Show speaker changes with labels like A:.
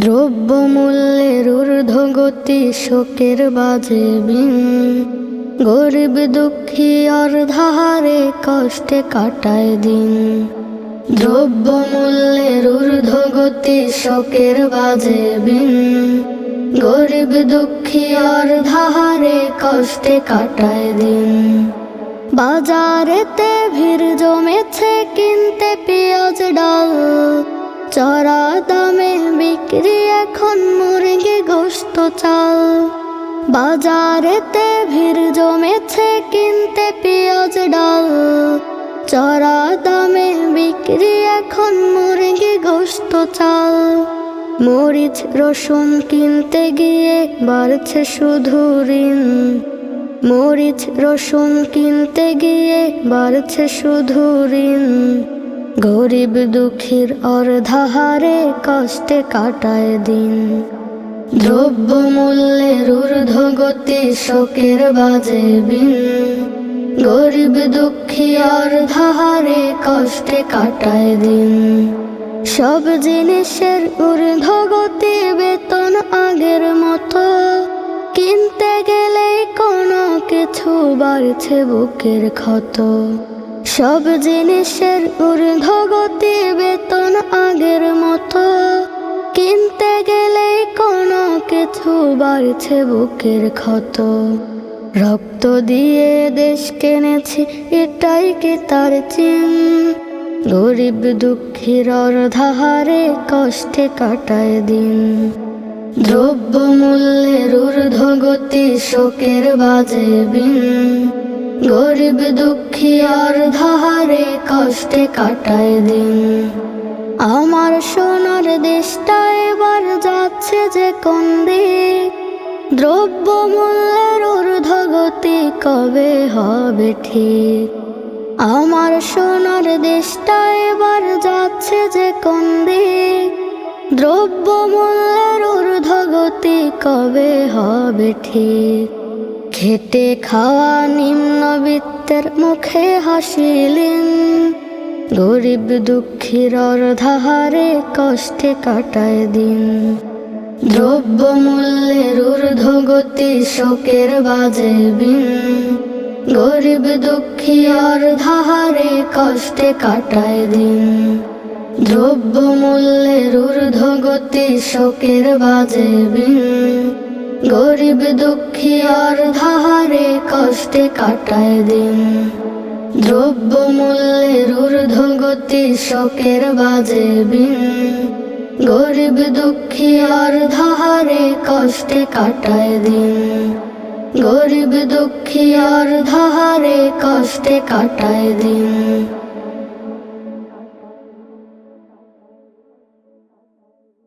A: দ্রব্যমূল্যের ঊর্ধ্বগতি শোকের বাজে বিন। গরিব দুঃখী অর্ধাহারে কষ্টে কাটায় দিন। দ্রব্যমূল্যের ঊর্ধ্বগতি শোকের বাজে বিন। গরিব দুঃখী অর্ধাহারে কষ্টে কাটায় দিন। বাজারেতে ভিড় জমেছে কিনতে পেঁয়াজ ডাল। চড়া দামে বিক্রি এখন মুরগি গোস্ত চাল। বাজারেতে ভিড় জমেছে কিনতে পেঁয়াজ ডাল। চড়া দামে বিক্রি এখন মুরগি গোস্ত চাল। মরিচ, রসুন কিনতে গিয়ে বাড়ছে শুধু ঋণ। মরিচ, রসুন কিনতে গিয়ে বাড়ছে শুধু ঋণ। গরিব দুঃখীর অর্ধাহারে কষ্টে কাটায় দিন। দ্রব্য মূল্যের ঊর্ধ্বগতি শোকের বাজে বিন। গরিব দুঃখী অর্ধাহারে কষ্টে কাটায় দিন। সব জিনিসের ঊর্ধ্বগতি বেতন আগের মতো। কিনতে গেলেই কোনো কিছু বাড়ছে বুকের ক্ষত। সব জিনিসের ঊর্ধ্বগতি বেতন আগের মতো। কিনতে গেলে কোনো কিছু বাড়ছে বুকের ক্ষত। রক্ত দিয়ে দেশ কেনেছি, এটাই কি তার চিন? গরিব দুঃখীর অর্ধাহারে কষ্টে কাটায় দিন। দ্রব্য মূল্যের ঊর্ধ্বগতি শোকের বাজে বিন। গরিব দুঃখী অর্ধাহারে কষ্টে কাটায় দিন। আমার সোনার দেশটা এবার যাচ্ছে যে কোন দিক? দ্রব্য মূল্যের ঊর্ধ্বগতি কবে হবে ঠিক? আমার সোনার দেশটা এবার যাচ্ছে যে কোন দিক? দ্রব্য মূল্যের ঊর্ধ্বগতি কবে হবে ঠিক? খেটে খাওয়া নিম্নবিত্তের মুখে হাসিলেন। গরিব দুঃখীর অর্ধাহারে কষ্টে কাটায় দিন। দ্রব্য মূল্যের ঊর্ধ্বগতি শোকের বাজে বিন। গরিব দুঃখী অর্ধাহারে কষ্টে কাটায় দিন। দ্রব্য মূল্যের ঊর্ধ্বগতি শোকের বাজে বিন। গরিব দুঃখী অর্ধাহারে কষ্টে কাটায় দিন। দ্রব্য মূল্যের ঊর্ধ্বগতি শোকের বাজে বিন। গরিব দুঃখী আর অর্ধাহারে কষ্টে কাটায় দিন। গরিব দুঃখী অর্ধাহারে কষ্টে কাটায় দিন।